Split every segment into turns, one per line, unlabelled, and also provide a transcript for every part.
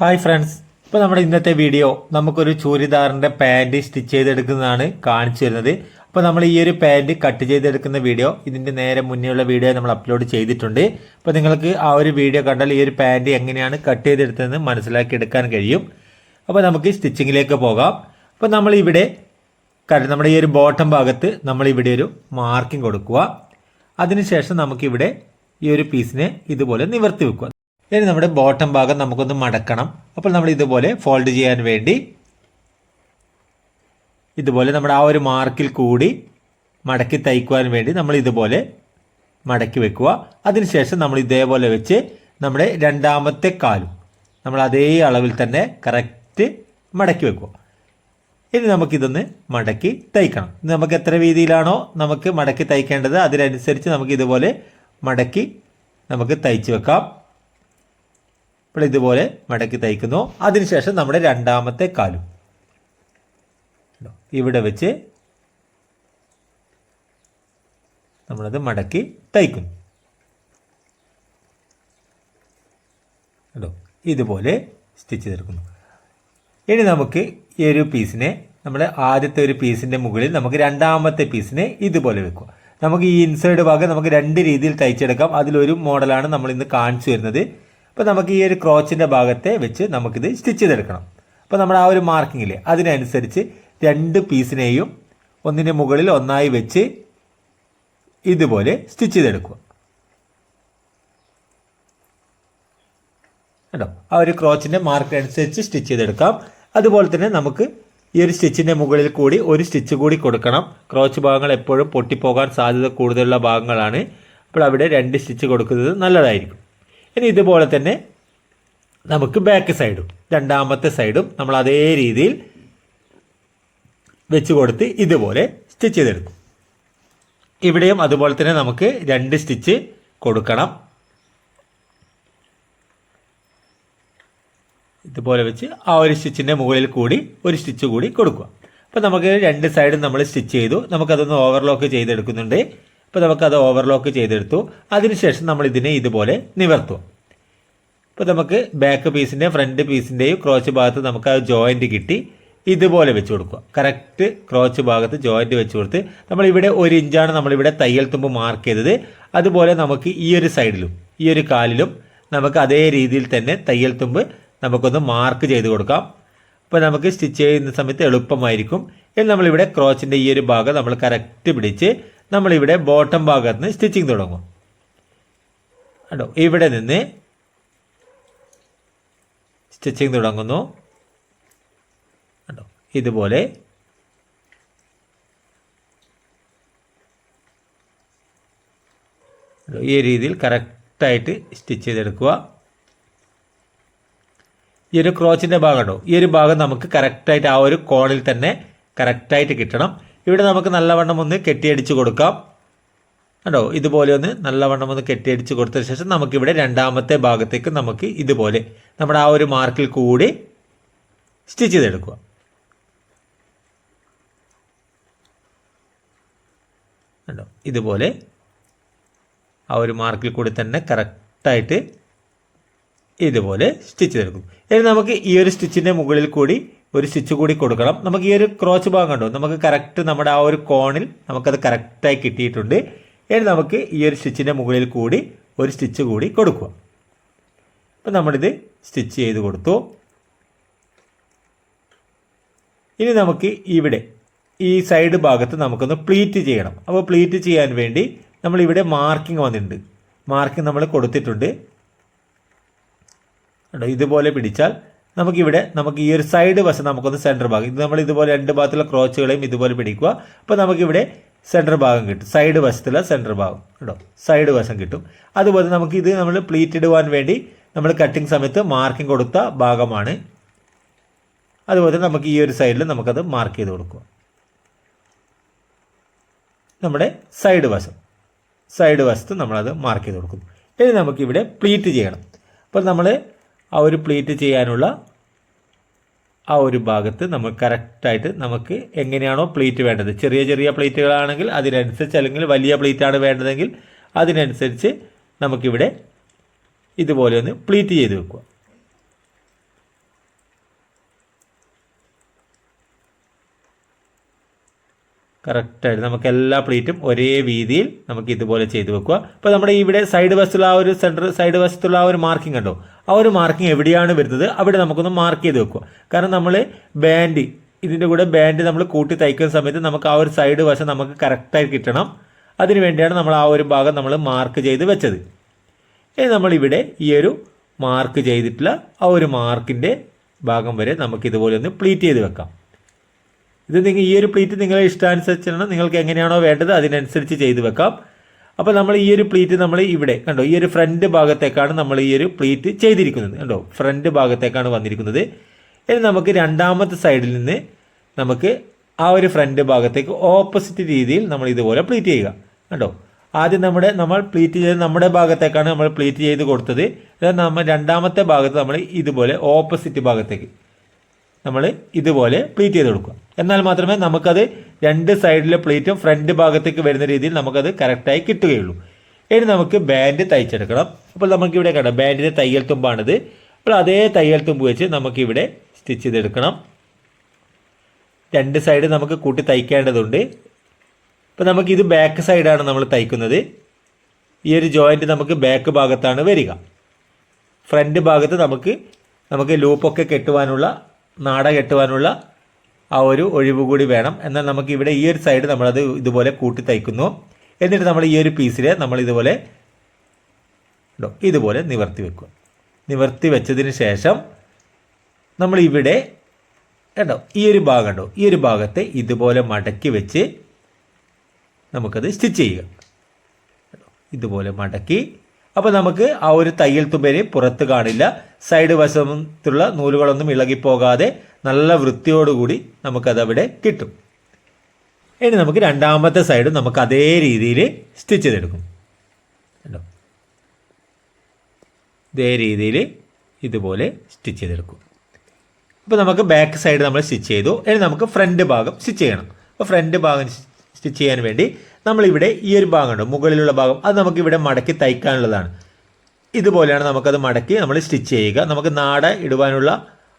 Hi friends ഇപ്പോൾ നമ്മുടെ ഇന്നത്തെ വീഡിയോ നമുക്കൊരു ചൂരിദാറിന്റെ പാന്റ് സ്റ്റിച്ച് ചെയ്തെടുക്കുന്നതാണ് കാണിച്ചു തരുന്നത്. അപ്പോൾ നമ്മൾ ഈ ഒരു പാന്റ് കട്ട് ചെയ്തെടുക്കുന്ന വീഡിയോ ഇതിന്റെ നേരെ മുന്നേയുള്ള വീഡിയോ നമ്മൾ അപ്ലോഡ് ചെയ്തിട്ടുണ്ട്. അപ്പോൾ നിങ്ങൾക്ക് ആ ഒരു വീഡിയോ കണ്ടാൽ ഈ ഒരു പാന്റ് എങ്ങനെയാണ് കട്ട് ചെയ്തെടുത്തതെന്ന് മനസ്സിലാക്കി എടുക്കാൻ കഴിയും. അപ്പോൾ നമുക്ക് സ്റ്റിച്ചിങ്ങിലേക്ക് പോകാം. അപ്പോൾ നമ്മൾ ഇവിടെ നമ്മുടെ ഈ ഒരു ബോട്ടം ഭാഗത്ത് നമ്മൾ ഇവിടെ ഒരു മാർക്കിംഗ് കൊടുക്കുക. അതിനുശേഷം നമുക്കിവിടെ ഈ ഒരു പീസിനെ ഇതുപോലെ നിവർത്തി വെക്കുക. ഇനി നമ്മുടെ ബോട്ടം ഭാഗം നമുക്കൊന്ന് മടക്കണം. അപ്പോൾ നമ്മൾ ഇതുപോലെ ഫോൾഡ് ചെയ്യാൻ വേണ്ടി ഇതുപോലെ നമ്മുടെ ആ ഒരു മാർക്കിൽ കൂടി മടക്കി തയ്ക്കുവാൻ വേണ്ടി നമ്മൾ ഇതുപോലെ മടക്കി വെക്കുക. അതിനുശേഷം നമ്മൾ ഇതേപോലെ വെച്ച് നമ്മുടെ രണ്ടാമത്തെ കാലും നമ്മൾ അതേ അളവിൽ തന്നെ കറക്റ്റ് മടക്കി വെക്കുക. ഇനി നമുക്കിതൊന്ന് മടക്കി തയ്ക്കണം. നമുക്ക് എത്ര വീതിയിലാണോ നമുക്ക് മടക്കി തയ്ക്കേണ്ടത് അതിനനുസരിച്ച് നമുക്ക് ഇതുപോലെ മടക്കി നമുക്ക് തയ്ച്ചു വെക്കാം. ഇപ്പോൾ ഇതുപോലെ മടക്കി തയ്ക്കുന്നു. അതിനുശേഷം നമ്മുടെ രണ്ടാമത്തെ കാലും. ഇവിടെ വെച്ച് നമ്മളത് മടക്കി തയ്ക്കുന്നു. കേട്ടോ ഇതുപോലെ സ്റ്റിച്ച് ചെയ്തെടുക്കുന്നു. ഇനി നമുക്ക് ഈ ഒരു പീസിനെ നമ്മുടെ ആദ്യത്തെ ഒരു പീസിന്റെ മുകളിൽ നമുക്ക് രണ്ടാമത്തെ പീസിനെ ഇതുപോലെ വെക്കുക. നമുക്ക് ഈ ഇൻസൈഡ് ഭാഗം നമുക്ക് രണ്ട് രീതിയിൽ തയ്ച്ചെടുക്കാം. അതിലൊരു മോഡലാണ് നമ്മൾ ഇന്ന് കാണിച്ചു വരുന്നത് അപ്പോൾ നമുക്ക് ഈ ഒരു ക്രോച്ചിന്റെ ഭാഗത്തെ വെച്ച് നമുക്കിത് സ്റ്റിച്ച് ചെയ്തെടുക്കണം. അപ്പോൾ നമ്മൾ ആ ഒരു മാർക്കിങ്ങിൽ അതിനനുസരിച്ച് രണ്ട് പീസിനെയും ഒന്നിന് മുകളിൽ ഒന്നായി വെച്ച് ഇതുപോലെ സ്റ്റിച്ച് ചെയ്തെടുക്കുക. കേട്ടോ ആ ഒരു ക്രോച്ചിന്റെ മാർക്ക് അനുസരിച്ച് സ്റ്റിച്ച് ചെയ്തെടുക്കാം. അതുപോലെ തന്നെ നമുക്ക് ഈ ഒരു സ്റ്റിച്ചിന്റെ മുകളിൽ കൂടി ഒരു സ്റ്റിച്ച് കൂടി കൊടുക്കണം. ക്രോച്ച് ഭാഗങ്ങൾ എപ്പോഴും പൊട്ടിപ്പോകാൻ സാധ്യത കൂടുതലുള്ള ഭാഗങ്ങളാണ്. അപ്പോൾ അവിടെ രണ്ട് സ്റ്റിച്ച് കൊടുക്കുന്നത് നല്ലതായിരിക്കും. ഇനി ഇതുപോലെ തന്നെ നമുക്ക് ബാക്ക് സൈഡും രണ്ടാമത്തെ സൈഡും നമ്മൾ അതേ രീതിയിൽ വെച്ച് കൊടുത്ത് ഇതുപോലെ സ്റ്റിച്ച് ചെയ്തെടുക്കും. ഇവിടെയും അതുപോലെ തന്നെ നമുക്ക് രണ്ട് സ്റ്റിച്ച് കൊടുക്കണം. ഇതുപോലെ വെച്ച് ആ ഒരു സ്റ്റിച്ചിന്റെ മുകളിൽ കൂടി ഒരു സ്റ്റിച്ച് കൂടി കൊടുക്കുക. അപ്പോൾ നമുക്ക് രണ്ട് സൈഡും നമ്മൾ സ്റ്റിച്ച് ചെയ്തു. നമുക്കതൊന്ന് ഓവർലോക്ക് ചെയ്തെടുക്കുന്നുണ്ട്. അപ്പോൾ നമുക്കത് ഓവർലോക്ക് ചെയ്തെടുത്തു. അതിനുശേഷം നമ്മൾ ഇതിനെ ഇതുപോലെ നിവർത്തും. ഇപ്പോൾ നമുക്ക് ബാക്ക് പീസിന്റെയും ഫ്രണ്ട് പീസിന്റെയും ക്രോച്ച് ഭാഗത്ത് നമുക്ക് ആ ജോയിന്റ് കിട്ടി. ഇതുപോലെ വെച്ച് കൊടുക്കുക. കറക്റ്റ് ക്രോച്ച് ഭാഗത്ത് ജോയിന്റ് വെച്ച് കൊടുത്ത് നമ്മളിവിടെ ഒരു ഇഞ്ചാണ് നമ്മളിവിടെ തയ്യൽ തുമ്പ് മാർക്ക് ചെയ്തത്. അതുപോലെ നമുക്ക് ഈ ഒരു സൈഡിലും ഈ ഒരു കാലിലും നമുക്ക് അതേ രീതിയിൽ തന്നെ തയ്യൽ തുമ്പ് നമുക്കൊന്ന് മാർക്ക് ചെയ്ത് കൊടുക്കാം. അപ്പോൾ നമുക്ക് സ്റ്റിച്ച് ചെയ്യുന്ന സമയത്ത് എളുപ്പമായിരിക്കും. ഇനി നമ്മളിവിടെ ക്രോച്ചിന്റെ ഈ ഒരു ഭാഗം നമ്മൾ കറക്റ്റ് പിടിച്ച് നമ്മളിവിടെ ബോട്ടം ഭാഗത്ത് നിന്ന് സ്റ്റിച്ചിങ് തുടങ്ങും. കേട്ടോ ഇവിടെ നിന്ന് സ്റ്റിച്ചിങ് തുടങ്ങുന്നു. കേട്ടോ ഇതുപോലെ ഈ രീതിയിൽ കറക്റ്റായിട്ട് സ്റ്റിച്ച് ചെയ്തെടുക്കുക. ഈ ഒരു ക്രോച്ചിന്റെ ഭാഗം ഉണ്ടോ ഈ ഒരു ഭാഗം നമുക്ക് കറക്റ്റായിട്ട് ആ ഒരു കോണിൽ തന്നെ കറക്റ്റായിട്ട് കിട്ടണം. ഇവിടെ നമുക്ക് നല്ലവണ്ണം ഒന്ന് കെട്ടിയടിച്ച് കൊടുക്കാം. കണ്ടോ? ഇതുപോലെ ഒന്ന് നല്ലവണ്ണം ഒന്ന് കെട്ടിയടിച്ച് കൊടുത്ത ശേഷം നമുക്കിവിടെ രണ്ടാമത്തെ ഭാഗത്തേക്ക് നമുക്ക് ഇതുപോലെ നമ്മുടെ ആ ഒരു മാർക്കിൽ കൂടി സ്റ്റിച്ച് ചെയ്തെടുക്കുക. കണ്ടോ? ഇതുപോലെ ആ ഒരു മാർക്കിൽ കൂടി തന്നെ കറക്റ്റായിട്ട് ഇതുപോലെ സ്റ്റിച്ച് നൽകും ഇനി നമുക്ക് ഈ ഒരു സ്റ്റിച്ചിന്റെ മുകളിൽ കൂടി ഒരു സ്റ്റിച്ച് കൂടി കൊടുക്കണം. നമുക്ക് ഈ ഒരു ക്രോച്ച് ഭാഗം കണ്ടു? നമുക്ക് കറക്റ്റ് നമ്മുടെ ആ ഒരു കോണിൽ നമുക്കത് കറക്റ്റായി കിട്ടിയിട്ടുണ്ട്. ഇനി നമുക്ക് ഈ ഒരു സ്റ്റിച്ചിന്റെ മുകളിൽ കൂടി ഒരു സ്റ്റിച്ച് കൂടി കൊടുക്കുക. അപ്പം നമ്മളിത് സ്റ്റിച്ച് ചെയ്ത് കൊടുത്തു. ഇനി നമുക്ക് ഇവിടെ ഈ സൈഡ് ഭാഗത്ത് നമുക്കൊന്ന് പ്ലീറ്റ് ചെയ്യണം. അപ്പോൾ പ്ലീറ്റ് ചെയ്യാൻ വേണ്ടി നമ്മളിവിടെ മാർക്കിംഗ് വന്നിട്ടുണ്ട്. മാർക്കിംഗ് നമ്മൾ കൊടുത്തിട്ടുണ്ട്. കേട്ടോ ഇതുപോലെ പിടിച്ചാൽ നമുക്കിവിടെ നമുക്ക് ഈ ഒരു സൈഡ് വശം നമുക്കൊന്ന് സെന്റർ ഭാഗം. ഇത് നമ്മൾ ഇതുപോലെ രണ്ട് ഭാഗത്തുള്ള ക്രോച്ചുകളെയും ഇതുപോലെ പിടിക്കുക. അപ്പോൾ നമുക്കിവിടെ സെന്റർ ഭാഗം കിട്ടും. സൈഡ് വശത്തുള്ള സെന്റർ ഭാഗം. കേട്ടോ സൈഡ് വശം കിട്ടും. അതുപോലെ നമുക്ക് ഇത് നമ്മൾ പ്ലീറ്റ് ഇടുവാൻ വേണ്ടി നമ്മൾ കട്ടിങ് സമയത്ത് മാർക്കിംഗ് കൊടുത്ത ഭാഗമാണ്. അതുപോലെ നമുക്ക് ഈ ഒരു സൈഡിൽ നമുക്കത് മാർക്ക് ചെയ്ത് കൊടുക്കുക. നമ്മുടെ സൈഡ് വശം. സൈഡ് വശത്ത് നമ്മളത് മാർക്ക് ചെയ്ത് കൊടുക്കുന്നു. ഇനി നമുക്കിവിടെ പ്ലീറ്റ് ചെയ്യണം. അപ്പോൾ നമ്മൾ ആ ഒരു പ്ലീറ്റ് ചെയ്യാനുള്ള ആ ഒരു ഭാഗത്ത് നമ്മൾ കറക്റ്റായിട്ട് നമുക്ക് എങ്ങനെയാണോ പ്ലേറ്റ് വേണ്ടത്. ചെറിയ ചെറിയ പ്ലേറ്റുകളാണെങ്കിൽ അതിനനുസരിച്ച് അല്ലെങ്കിൽ വലിയ പ്ലീറ്റാണ് വേണ്ടതെങ്കിൽ അതിനനുസരിച്ച് നമുക്കിവിടെ ഇതുപോലെ ഒന്ന് പ്ലീറ്റ് ചെയ്ത് വെക്കുക. കറക്റ്റായിട്ട് നമുക്ക് എല്ലാ പ്ലേറ്റും ഒരേ വീതിയിൽ നമുക്ക് ഇതുപോലെ ചെയ്ത് വെക്കുക. അപ്പോൾ നമ്മുടെ ഇവിടെ സൈഡ് വശത്തുള്ള ആ ഒരു സെന്റർ സൈഡ് വശത്തുള്ള ആ ഒരു മാർക്കിംഗ് കണ്ടോ? ആ ഒരു മാർക്കിംഗ് എവിടെയാണ് വരുന്നത്? അവിടെ നമുക്കൊന്ന് മാർക്ക് ചെയ്ത് വെക്കുക. കാരണം നമ്മൾ ബാൻഡ് ഇതിന്റെ കൂടെ ബാൻഡ് നമ്മൾ കൂട്ടി തയ്ക്കുന്ന സമയത്ത് നമുക്ക് ആ ഒരു സൈഡ് വശം നമുക്ക് കറക്റ്റായി കിട്ടണം. അതിനു വേണ്ടിയാണ് നമ്മൾ ആ ഒരു ഭാഗം നമ്മൾ മാർക്ക് ചെയ്ത് വെച്ചത്. ഇനി നമ്മളിവിടെ ഈ ഒരു മാർക്ക് ചെയ്തിട്ടുള്ള ആ ഒരു മാർക്കിന്റെ ഭാഗം വരെ നമുക്ക് ഇതുപോലെ ഒന്ന് പ്ലീറ്റ് ചെയ്ത് വെക്കാം. ഇത് നിങ്ങൾ ഈ ഒരു പ്ലീറ്റ് നിങ്ങളെ ഇഷ്ടാനുസരിച്ചാണ് നിങ്ങൾക്ക് എങ്ങനെയാണോ വേണ്ടത് അതിനനുസരിച്ച് ചെയ്തു വെക്കാം. അപ്പോൾ നമ്മൾ ഈ ഒരു പ്ലീറ്റ് നമ്മൾ ഇവിടെ കണ്ടോ ഈ ഒരു ഫ്രണ്ട് ഭാഗത്തേക്കാണ് നമ്മൾ ഈ ഒരു പ്ലീറ്റ് ചെയ്തിരിക്കുന്നത്. കണ്ടോ ഫ്രണ്ട് ഭാഗത്തേക്കാണ് വന്നിരിക്കുന്നത്. ഇനി നമുക്ക് രണ്ടാമത്തെ സൈഡിൽ നിന്ന് നമുക്ക് ആ ഒരു ഫ്രണ്ട് ഭാഗത്തേക്ക് ഓപ്പോസിറ്റ് രീതിയിൽ നമ്മൾ ഇതുപോലെ പ്ലീറ്റ് ചെയ്യുക. കണ്ടോ ആദ്യം നമ്മുടെ നമ്മൾ പ്ലീറ്റ് ചെയ്ത് നമ്മുടെ ഭാഗത്തേക്കാണ് നമ്മൾ പ്ലീറ്റ് ചെയ്ത് കൊടുത്തത്. നമ്മൾ രണ്ടാമത്തെ ഭാഗത്ത് നമ്മൾ ഇതുപോലെ ഓപ്പോസിറ്റ് ഭാഗത്തേക്ക് നമ്മൾ ഇതുപോലെ പ്ലീറ്റ് ചെയ്ത് കൊടുക്കുക. എന്നാൽ മാത്രമേ നമുക്കത് രണ്ട് സൈഡിലെ പ്ലീറ്റും ഫ്രണ്ട് ഭാഗത്തേക്ക് വരുന്ന രീതിയിൽ നമുക്കത് കറക്റ്റായി കിട്ടുകയുള്ളൂ. ഇനി നമുക്ക് ബാൻഡ് തയ്ച്ചെടുക്കണം. അപ്പോൾ നമുക്കിവിടെ കണ്ട ബാൻഡിന്റെ തയ്യൽ തുമ്പാണിത്. അപ്പോൾ അതേ തയ്യൽ തുമ്പ് വെച്ച് നമുക്കിവിടെ സ്റ്റിച്ച് ചെയ്തെടുക്കണം. രണ്ട് സൈഡ് നമുക്ക് കൂട്ടി തയ്ക്കേണ്ടതുണ്ട്. അപ്പോൾ നമുക്കിത് ബാക്ക് സൈഡാണ് നമ്മൾ തയ്ക്കുന്നത്. ഈ ഒരു ജോയിന്റ് നമുക്ക് ബാക്ക് ഭാഗത്താണ് വരിക. ഫ്രണ്ട് ഭാഗത്ത് നമുക്ക് നമുക്ക് ലൂപ്പൊക്കെ കെട്ടുവാനുള്ള നാട കെട്ടുവാനുള്ള ആ ഒരു ഒഴിവ് കൂടി വേണം. എന്നാൽ നമുക്ക് ഇവിടെ ഈ ഒരു സൈഡ് നമ്മളത് ഇതുപോലെ കൂട്ടി തയ്ക്കുന്നു. എന്നിട്ട് നമ്മൾ ഈ ഒരു പീസിൽ നമ്മൾ ഇതുപോലെ ഇതുപോലെ നിവർത്തി വെക്കുക. നിവർത്തി വെച്ചതിന് ശേഷം നമ്മൾ ഇവിടെ കേട്ടോ ഈ ഒരു ഭാഗം ഉണ്ടോ ഈ ഒരു ഭാഗത്തെ ഇതുപോലെ മടക്കി വെച്ച് നമുക്കത് സ്റ്റിച്ച് ചെയ്യുക. ഇതുപോലെ മടക്കി. അപ്പോൾ നമുക്ക് ആ ഒരു തയ്യൽ തുമ്പര് പുറത്ത് കാണില്ല. സൈഡ് വശത്തുള്ള നൂലുകളൊന്നും ഇളകിപ്പോകാതെ നല്ല വൃത്തിയോടുകൂടി നമുക്കത് അവിടെ കിട്ടും. ഇനി നമുക്ക് രണ്ടാമത്തെ സൈഡും നമുക്ക് അതേ രീതിയിൽ സ്റ്റിച്ച് ചെയ്തെടുക്കും. കണ്ടോ? ഇതേ രീതിയിൽ ഇതുപോലെ സ്റ്റിച്ച് ചെയ്തെടുക്കും. ഇപ്പോൾ നമുക്ക് ബാക്ക് സൈഡ് നമ്മൾ സ്റ്റിച്ച് ചെയ്തു. ഇനി നമുക്ക് ഫ്രണ്ട് ഭാഗം സ്റ്റിച്ച് ചെയ്യണം. അപ്പോൾ ഫ്രണ്ട് ഭാഗം സ്റ്റിച്ച് ചെയ്യാൻ വേണ്ടി നമ്മളിവിടെ ഈ ഒരു ഭാഗമുണ്ട് മുകളിലുള്ള ഭാഗം. അത് നമുക്കിവിടെ മടക്കി തയ്ക്കാനുള്ളതാണ്. ഇതുപോലെയാണ് നമുക്കത് മടക്കി നമ്മൾ സ്റ്റിച്ച് ചെയ്യുക. നമുക്ക് നാട ഇടുവാനുള്ള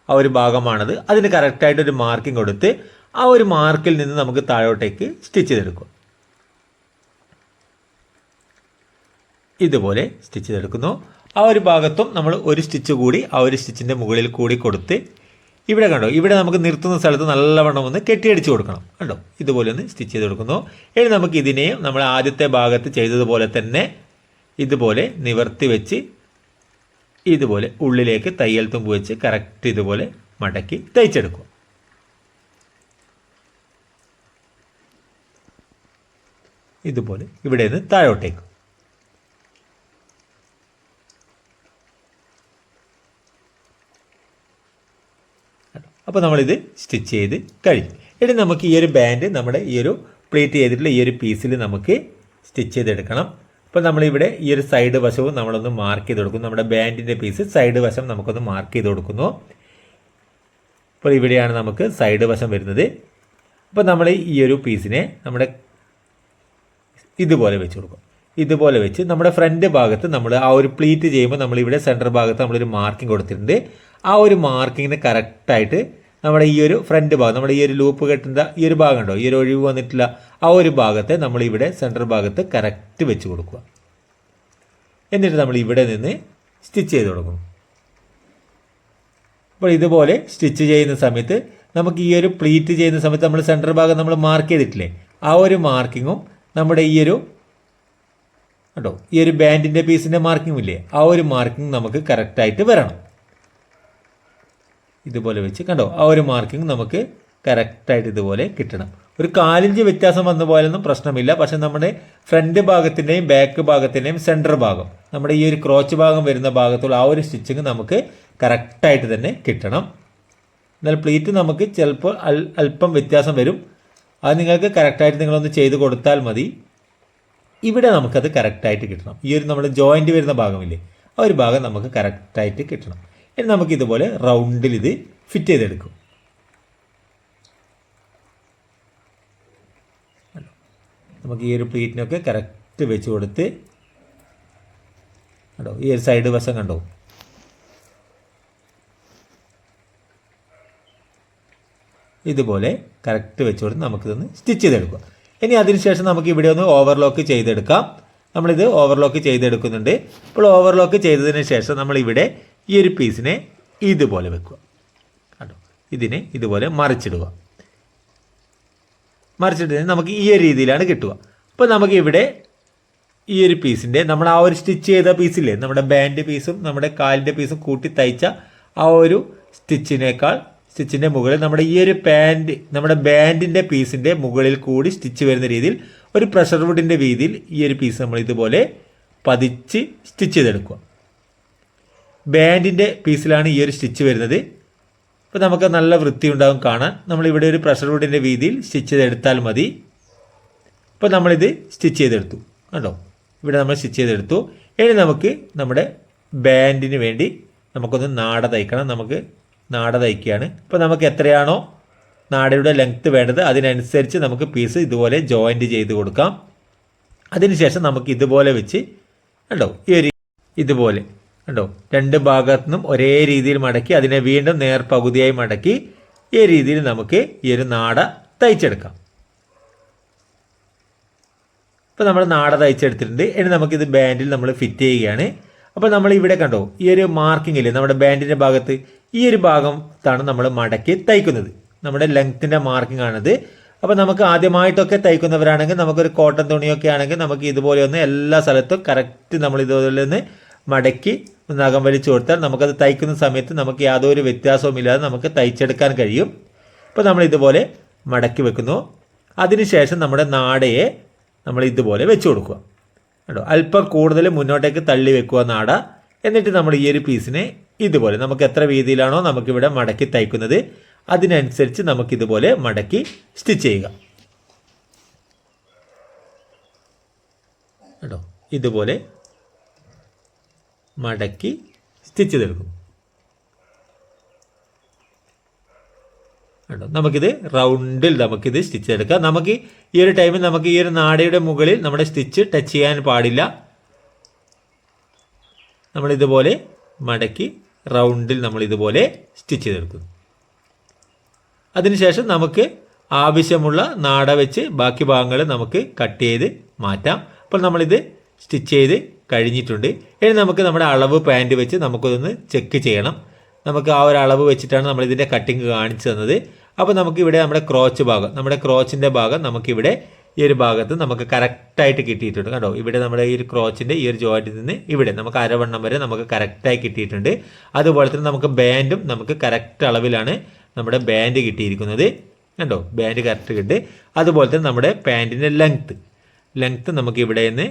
ആ ഒരു ഭാഗമാണത്. അതിന് കറക്റ്റായിട്ട് ഒരു മാർക്കിംഗ് കൊടുത്ത് ആ ഒരു മാർക്കിൽ നിന്ന് നമുക്ക് താഴോട്ടേക്ക് സ്റ്റിച്ച് ചെയ്തെടുക്കുക. ഇതുപോലെ സ്റ്റിച്ച് ചെയ്തെടുക്കുന്നു. ആ ഒരു ഭാഗത്തും നമ്മൾ ഒരു സ്റ്റിച്ച് കൂടി ആ ഒരു സ്റ്റിച്ചിന്റെ മുകളിൽ കൂടി കൊടുത്ത് ഇവിടെ കണ്ടോ? ഇവിടെ നമുക്ക് നിർത്തുന്ന സ്ഥലത്ത് നല്ലവണ്ണം ഒന്ന് കെട്ടിയടിച്ച് കൊടുക്കണം. കണ്ടോ? ഇതുപോലെ ഒന്ന് സ്റ്റിച്ച് ചെയ്ത് കൊടുക്കുന്നു ഇനി നമുക്ക് ഇതിനെയും നമ്മൾ ആദ്യത്തെ ഭാഗത്ത് ചെയ്തതുപോലെ തന്നെ ഇതുപോലെ നിവർത്തി വെച്ച് ഇതുപോലെ ഉള്ളിലേക്ക് തയ്യൽ തുമ്പ് വെച്ച് കറക്റ്റ് ഇതുപോലെ മടക്കി തയ്ച്ചെടുക്കും ഇതുപോലെ ഇവിടെ നിന്ന് താഴോട്ടേക്ക്. അപ്പോൾ നമ്മളിത് സ്റ്റിച്ച് ചെയ്ത് കഴിഞ്ഞു. ഇനി നമുക്ക് ഈ ഒരു ബാൻഡ് നമ്മുടെ ഈ ഒരു പ്ലേറ്റ് ചെയ്തിട്ടുള്ള ഈ ഒരു പീസിൽ നമുക്ക് സ്റ്റിച്ച് ചെയ്തെടുക്കണം. അപ്പോൾ നമ്മളിവിടെ ഈ ഒരു സൈഡ് വശവും നമ്മളൊന്ന് മാർക്ക് ചെയ്ത് കൊടുക്കുന്നു. നമ്മുടെ ബാൻഡിന്റെ പീസ് സൈഡ് വശം നമുക്കൊന്ന് മാർക്ക് ചെയ്ത് കൊടുക്കുന്നു. ഇപ്പോൾ ഇവിടെയാണ് നമുക്ക് സൈഡ് വശം വരുന്നത്. അപ്പോൾ നമ്മൾ ഈ ഒരു പീസിനെ നമ്മുടെ ഇതുപോലെ വെച്ച് കൊടുക്കും. ഇതുപോലെ വെച്ച് നമ്മുടെ ഫ്രണ്ട് ഭാഗത്ത് നമ്മൾ ആ ഒരു പ്ലീറ്റ് ചെയ്യുമ്പോൾ നമ്മളിവിടെ സെന്റർ ഭാഗത്ത് നമ്മളൊരു മാർക്കിംഗ് കൊടുത്തിട്ടുണ്ട്. ആ ഒരു മാർക്കിങ്ങിന് കറക്റ്റായിട്ട് നമ്മുടെ ഈ ഒരു ഫ്രണ്ട് ഭാഗം നമ്മുടെ ഈ ഒരു ലൂപ്പ് കെട്ടുന്ന ഈ ഒരു ഭാഗം ഉണ്ടോ? ഈ ഒരു ഒഴിവ് വന്നിട്ടില്ല. ആ ഒരു ഭാഗത്തെ നമ്മൾ ഇവിടെ സെന്റർ ഭാഗത്ത് കറക്റ്റ് വെച്ച് കൊടുക്കുക. എന്നിട്ട് നമ്മൾ ഇവിടെ നിന്ന് സ്റ്റിച്ച് ചെയ്ത് കൊടുക്കണം അപ്പോൾ ഇതുപോലെ സ്റ്റിച്ച് ചെയ്യുന്ന സമയത്ത് നമുക്ക് ഈ ഒരു പ്ലീറ്റ് ചെയ്യുന്ന സമയത്ത് നമ്മൾ സെന്റർ ഭാഗം നമ്മൾ മാർക്ക് ചെയ്തിട്ടില്ലേ? ആ ഒരു മാർക്കിങ്ങും നമ്മുടെ ഈ ഒരു കേട്ടോ ഈ ഒരു ബാൻഡിന്റെ പീസിന്റെ മാർക്കിംഗ് ഇല്ലേ? ആ ഒരു മാർക്കിംഗ് നമുക്ക് കറക്റ്റായിട്ട് വരണം. ഇതുപോലെ വെച്ച് കണ്ടോ? ആ ഒരു മാർക്കിംഗ് നമുക്ക് കറക്റ്റായിട്ട് ഇതുപോലെ കിട്ടണം. ഒരു കാലിഞ്ച് വ്യത്യാസം വന്ന പോയാലൊന്നും പ്രശ്നമില്ല. പക്ഷെ നമ്മുടെ ഫ്രണ്ട് ഭാഗത്തിന്റെയും ബാക്ക് ഭാഗത്തിന്റെയും സെന്റർ ഭാഗം നമ്മുടെ ഈ ഒരു ക്രോച്ച് ഭാഗം വരുന്ന ഭാഗത്തുള്ള ആ ഒരു സ്റ്റിച്ചിങ് നമുക്ക് കറക്റ്റായിട്ട് തന്നെ കിട്ടണം. എന്നാൽ പ്ലീറ്റ് നമുക്ക് ചിലപ്പോൾ അല്പം വ്യത്യാസം വരും. അത് നിങ്ങൾക്ക് കറക്റ്റായിട്ട് നിങ്ങളൊന്ന് ചെയ്ത് കൊടുത്താൽ മതി. ഇവിടെ നമുക്കത് കറക്റ്റായിട്ട് കിട്ടണം. ഈ ഒരു നമ്മുടെ ജോയിന്റ് വരുന്ന ഭാഗമില്ലേ ആ ഒരു ഭാഗം നമുക്ക് കറക്റ്റായിട്ട് കിട്ടണം. ഇനി നമുക്കിതുപോലെ റൗണ്ടിൽ ഇത് ഫിറ്റ് ചെയ്തെടുക്കും. നമുക്ക് ഈ ഒരു പ്ലീറ്റിനൊക്കെ കറക്റ്റ് വെച്ച് കൊടുത്ത് കണ്ടോ? ഈ ഒരു സൈഡ് വശം കണ്ടോ? ഇതുപോലെ കറക്റ്റ് വെച്ച് കൊടുത്ത് നമുക്കിതൊന്ന് സ്റ്റിച്ച് ചെയ്തെടുക്കാം. ഇനി അതിനുശേഷം നമുക്ക് ഇവിടെ ഒന്ന് ഓവർലോക്ക് ചെയ്തെടുക്കാം. നമ്മളിത് ഓവർലോക്ക് ചെയ്തെടുക്കുന്നുണ്ട്. ഇപ്പോൾ ഓവർലോക്ക് ചെയ്തതിന് ശേഷം നമ്മളിവിടെ ഈ ഒരു പീസിനെ ഇതുപോലെ വെക്കുക. കണ്ടോ? ഇതിനെ ഇതുപോലെ മറിച്ചിടുക. മറിച്ചിട്ട് നമുക്ക് ഈ ഒരു രീതിയിലാണ് കിട്ടുക. അപ്പോൾ നമുക്ക് ഇവിടെ ഈ ഒരു പീസിന്റെ നമ്മൾ ആ ഒരു സ്റ്റിച്ച് ചെയ്ത പീസില്ലേ നമ്മുടെ ബാൻഡ് പീസും നമ്മുടെ കാലിന്റെ പീസും കൂട്ടി തയ്ച്ച ആ ഒരു സ്റ്റിച്ചിനേക്കാൾ സ്റ്റിച്ചിന്റെ മുകളിൽ നമ്മുടെ ഈ ഒരു പാന്റ് നമ്മുടെ ബാൻഡിന്റെ പീസിന്റെ മുകളിൽ കൂടി സ്റ്റിച്ച് വരുന്ന രീതിയിൽ ഒരു പ്രഷർ വുഡിന്റെ രീതിയിൽ ഈ ഒരു പീസ് നമ്മൾ ഇതുപോലെ പതിച്ച് സ്റ്റിച്ച് ചെയ്തെടുക്കുക. ബാൻഡിന്റെ പീസിലാണ് ഈ ഒരു സ്റ്റിച്ച് വരുന്നത്. അപ്പോൾ നമുക്ക് നല്ല വൃത്തി ഉണ്ടാകും കാണാൻ. നമ്മളിവിടെ ഒരു പ്രഷർ വുഡിന്റെ വീതിയിൽ സ്റ്റിച്ച് ചെയ്തെടുത്താൽ മതി. ഇപ്പോൾ നമ്മളിത് സ്റ്റിച്ച് ചെയ്തെടുത്തു. കണ്ടോ? ഇവിടെ നമ്മൾ സ്റ്റിച്ച് ചെയ്തെടുത്തു. ഇനി നമുക്ക് നമ്മുടെ ബാൻഡിന് വേണ്ടി നമുക്കൊന്ന് നാട തയ്ക്കണം. നമുക്ക് നാട തയ്ക്കുകയാണ്. ഇപ്പോൾ നമുക്ക് എത്രയാണോ നാടയുടെ ലെങ്ത്ത് വേണ്ടത് അതിനനുസരിച്ച് നമുക്ക് പീസ് ഇതുപോലെ ജോയിന്റ് ചെയ്ത് കൊടുക്കാം. അതിനുശേഷം നമുക്ക് ഇതുപോലെ വെച്ച് കണ്ടോ? ഈ ഒരു ഇതുപോലെ. കണ്ടോ? രണ്ട് ഭാഗത്തു നിന്നും ഒരേ രീതിയിൽ മടക്കി അതിനെ വീണ്ടും നേർ പകുതിയായി മടക്കി ഈ രീതിയിൽ നമുക്ക് ഈ ഒരു നാട തയ്ച്ചെടുക്കാം. ഇപ്പോൾ നമ്മൾ നാട തയ്ച്ചെടുത്തിട്ടുണ്ട്. ഇനി നമുക്കിത് ബാൻഡിൽ നമ്മൾ ഫിറ്റ് ചെയ്യുകയാണ്. അപ്പോൾ നമ്മൾ ഇവിടെ കണ്ടോ ഈ ഒരു മാർക്കിംഗ് ഇല്ലേ? നമ്മുടെ ബാൻഡിന്റെ ഭാഗത്ത് ഈ ഒരു ഭാഗത്താണ് നമ്മൾ മടക്കി തയ്ക്കുന്നത്. നമ്മുടെ ലെങ്ത്തിന്റെ മാർക്കിംഗ് ആണത്. അപ്പോൾ നമുക്ക് ആദ്യമായിട്ടൊക്കെ തയ്ക്കുന്നവരാണെങ്കിൽ നമുക്കൊരു കോട്ടൺ തുണിയൊക്കെ ആണെങ്കിൽ നമുക്ക് ഇതുപോലെ ഒന്ന് എല്ലാ സ്ഥലത്തും കറക്റ്റ് നമ്മൾ ഇതുപോലെ ഒന്ന് മടക്കി നഖം വലിച്ചു കൊടുത്താൽ നമുക്കത് തയ്ക്കുന്ന സമയത്ത് നമുക്ക് യാതൊരു വ്യത്യാസവും ഇല്ലാതെ നമുക്ക് തയ്ച്ചെടുക്കാൻ കഴിയും. ഇപ്പോൾ നമ്മൾ ഇതുപോലെ മടക്കി വെക്കുന്നു. അതിനുശേഷം നമ്മുടെ നാടയെ നമ്മൾ ഇതുപോലെ വെച്ചു കൊടുക്കുക. കേട്ടോ അല്പം കൂടുതൽ മുന്നോട്ടേക്ക് തള്ളി വെക്കുക നാട. എന്നിട്ട് നമ്മൾ ഈ ഒരു പീസിനെ ഇതുപോലെ നമുക്ക് എത്ര വീതിയിലാണോ നമുക്കിവിടെ മടക്കി തയ്ക്കുന്നത്. അതിനനുസരിച്ച് നമുക്കിതുപോലെ മടക്കി സ്റ്റിച്ച് ചെയ്യുക. കേട്ടോ ഇതുപോലെ മടക്കി സ്റ്റിച്ച് ചെയ്തെടുക്കും. കേട്ടോ നമുക്കിത് റൗണ്ടിൽ നമുക്കിത് സ്റ്റിച്ച് ചെയ്തെടുക്കാം. നമുക്ക് ഈ ഒരു ടൈമിൽ നമുക്ക് ഈ ഒരു നാടയുടെ മുകളിൽ നമ്മുടെ സ്റ്റിച്ച് ടച്ച് ചെയ്യാൻ പാടില്ല. നമ്മളിതുപോലെ മടക്കി റൗണ്ടിൽ നമ്മൾ ഇതുപോലെ സ്റ്റിച്ച് ചെയ്തെടുക്കുന്നു അതിനുശേഷം നമുക്ക് ആവശ്യമുള്ള നാട വെച്ച് ബാക്കി ഭാഗങ്ങൾ നമുക്ക് കട്ട് ചെയ്ത് മാറ്റാം. അപ്പോൾ നമ്മളിത് സ്റ്റിച്ച് ചെയ്ത് കഴിഞ്ഞിട്ടുണ്ട്. ഇനി നമുക്ക് നമ്മുടെ അളവ് പാന്റ് വെച്ച് നമുക്കൊന്ന് ചെക്ക് ചെയ്യണം. നമുക്ക് ആ ഒരു അളവ് വെച്ചിട്ടാണ് നമ്മൾ ഇതിന്റെ കട്ടിങ് കാണിച്ചു തന്നത്. അപ്പോൾ നമുക്ക് ഇവിടെ നമ്മുടെ ക്രോച്ച് ഭാഗം നമ്മുടെ ക്രോച്ചിന്റെ ഭാഗം നമുക്കിവിടെ ഈ ഒരു ഭാഗത്ത് നമുക്ക് കറക്റ്റായിട്ട് കിട്ടിയിട്ടുണ്ട്. കേട്ടോ ഇവിടെ നമ്മുടെ ഈ ഒരു ക്രോച്ചിന്റെ ഈ ഒരു ജോയിന്റിൽ നിന്ന് ഇവിടെ നമുക്ക് അരവണ്ണം വരെ നമുക്ക് കറക്റ്റായി കിട്ടിയിട്ടുണ്ട്. അതുപോലെ തന്നെ നമുക്ക് ബാൻഡും നമുക്ക് കറക്റ്റ് അളവിലാണ് നമ്മുടെ ബാൻഡ് കിട്ടിയിരിക്കുന്നത്. കണ്ടോ? ബാൻഡ് കറക്റ്റ് കിട്ടി. അതുപോലെ തന്നെ നമ്മുടെ പാന്റിന്റെ ലെങ്ത്ത് ലെങ്ത്ത് നമുക്ക് ഇവിടെ നിന്ന്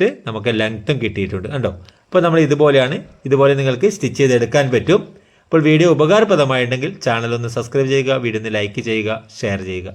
കറക്റ്റ് നമുക്ക് ലെങ്ത്തും കിട്ടിയിട്ടുണ്ട് കണ്ടോ? അപ്പോൾ നമ്മൾ ഇതുപോലെയാണ് ഇതുപോലെ നിങ്ങൾക്ക് സ്റ്റിച്ച് ചെയ്തെടുക്കാൻ പറ്റും. അപ്പോൾ വീഡിയോ ഉപകാരപ്രദമായിട്ടുണ്ടെങ്കിൽ ചാനൽ ഒന്ന് സബ്സ്ക്രൈബ് ചെയ്യുക വീഡിയോ ഒന്ന് ലൈക്ക് ചെയ്യുക ഷെയർ ചെയ്യുക.